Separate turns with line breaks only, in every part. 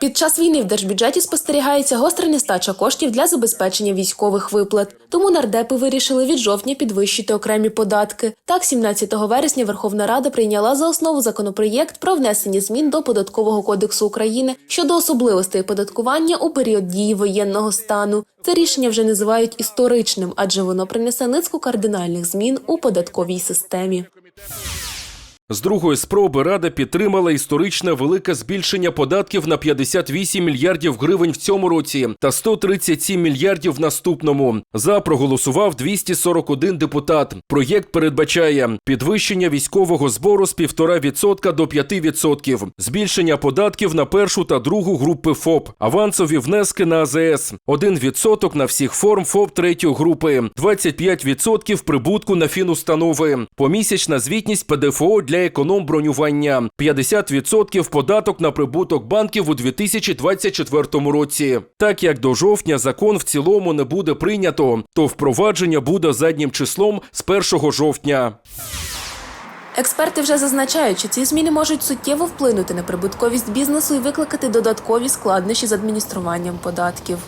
Під час війни в держбюджеті спостерігається гостра нестача коштів для забезпечення військових виплат. Тому нардепи вирішили від жовтня підвищити окремі податки. Так, 17 вересня Верховна Рада прийняла за основу законопроєкт про внесення змін до податкового кодексу України щодо особливостей оподаткування у період дії воєнного стану. Це рішення вже називають історичним, адже воно принесе низку кардинальних змін у податковій системі.
З другої спроби Рада підтримала історичне велике збільшення податків на 58 мільярдів гривень в цьому році та 137 мільярдів в наступному. За проголосував 241 депутат. Проєкт передбачає підвищення військового збору з 1,5% до 5%, збільшення податків на першу та другу групи ФОП, авансові внески на АЗС, 1% на всіх форм ФОП третьої групи, 25% прибутку на фінустанови, помісячна звітність ПДФО для економ-бронювання, 50% податок на прибуток банків у 2024 році. Так як до жовтня закон в цілому не буде прийнято, то впровадження буде заднім числом з 1 жовтня.
Експерти вже зазначають, що ці зміни можуть суттєво вплинути на прибутковість бізнесу і викликати додаткові складнощі з адмініструванням податків.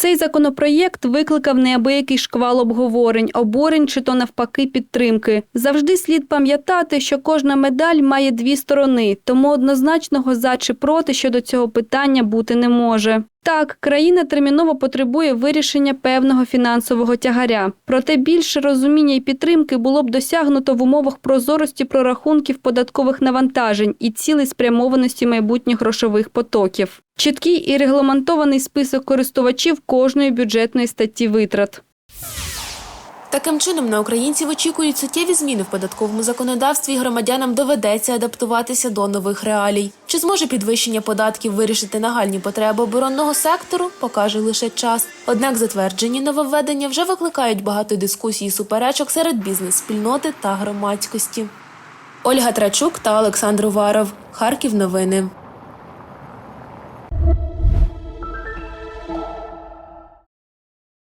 Цей законопроєкт викликав неабиякий шквал обговорень, обурень чи то навпаки підтримки. Завжди слід пам'ятати, що кожна медаль має дві сторони, тому однозначного за чи проти щодо цього питання бути не може. Так, країна терміново потребує вирішення певного фінансового тягаря. Проте більше розуміння і підтримки було б досягнуто в умовах прозорості прорахунків податкових навантажень і цілеспрямованості майбутніх грошових потоків. Чіткий і регламентований список користувачів кожної бюджетної статті витрат.
Таким чином, на українців очікують суттєві зміни в податковому законодавстві, і громадянам доведеться адаптуватися до нових реалій. Чи зможе підвищення податків вирішити нагальні потреби оборонного сектору, покаже лише час. Однак затверджені нововведення вже викликають багато дискусій і суперечок серед бізнес-спільноти та громадськості. Ольга Трачук та Олександр Уваров. Харків новини.